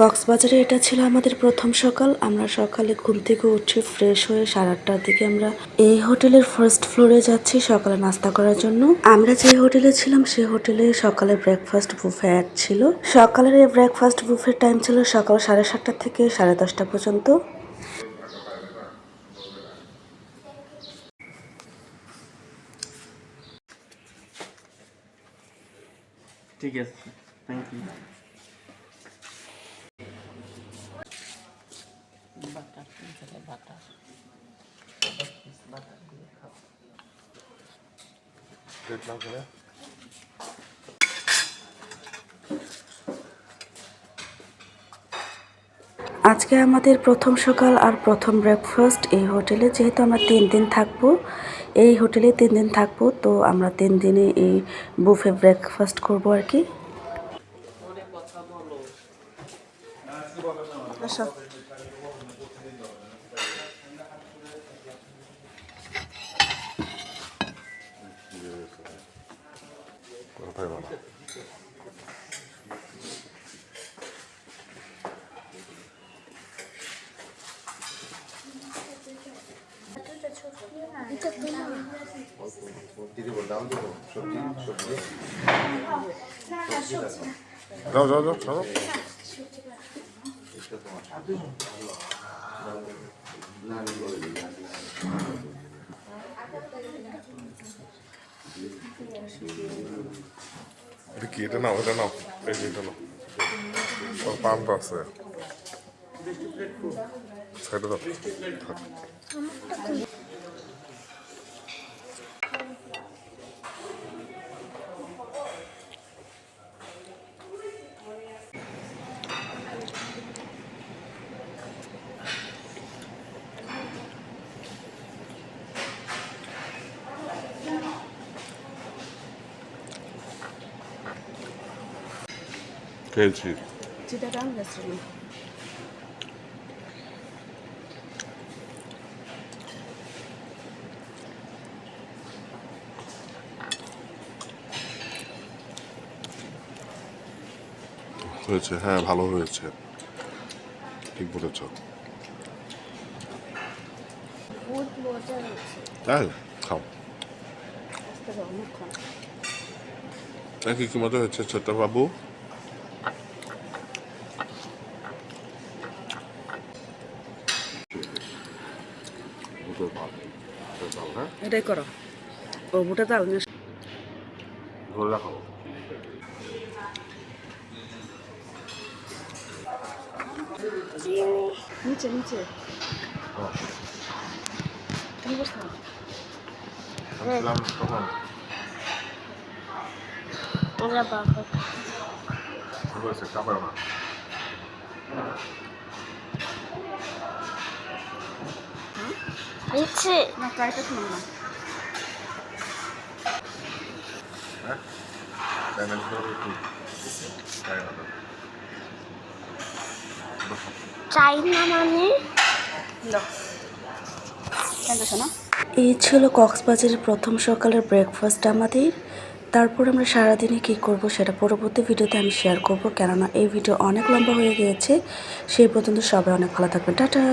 কক্সবাজারে এটা ছিল আমাদের প্রথম সকাল। আমরা সকালে ঘুম থেকে উঠে ফ্রেশ হয়ে সাড়ে আটটার দিকে আমরা এই হোটেলের ফার্স্ট ফ্লোরে যাচ্ছি সকালে নাস্তা করার জন্য। আমরা যে হোটেলে ছিলাম সেই হোটেলে সকালে ব্রেকফাস্ট বুফে অ্যাড ছিল। সকালের এই ব্রেকফাস্ট বুফের টাইম ছিল সকাল সাড়ে সাতটা থেকে সাড়ে দশটা পর্যন্ত। ঠিক আছে থ্যাংক ইউ আজকে আমাদের প্রথম সকাল আর প্রথম ব্রেকফাস্ট এই হোটেলে যেহেতু আমরা তিন দিন থাকব এই হোটেলে তিন দিন থাকব তো আমরা তিন দিনে এই বুফে ব্রেকফাস্ট করব আর কি। যাও যাও যাও চলো এটা কি? এটা নাও এটা নাও। এই যে এটা আছে। সাইডে দাও। খেয়েছি। চিটাগাং রেস্টুরেন্ট হয়েছে হ্যাঁ ভালো হয়েছে। ঠিক বলেছ। তাই? খাও। নাকি কি মতো হয়েছে ছোট বাবু? হ্যাঁ এটাই করো। ও বুটা দাও ধরে রাখো। নিচে নিচে। তুমি বসো। ছিলাম তখন। ওরা বাবা। কাপড় না মানে? এই ছিল কক্সবাজারের প্রথম সকালের ব্রেকফাস্ট আমাদের। তারপর আমরা সারাদিনে কী করব সেটা পরবর্তী ভিডিওতে আমি শেয়ার করব। কেননা এই ভিডিও অনেক লম্বা হয়ে গিয়েছে। সেই পর্যন্ত সবাই অনেক ভালো থাকবেন। টাটা।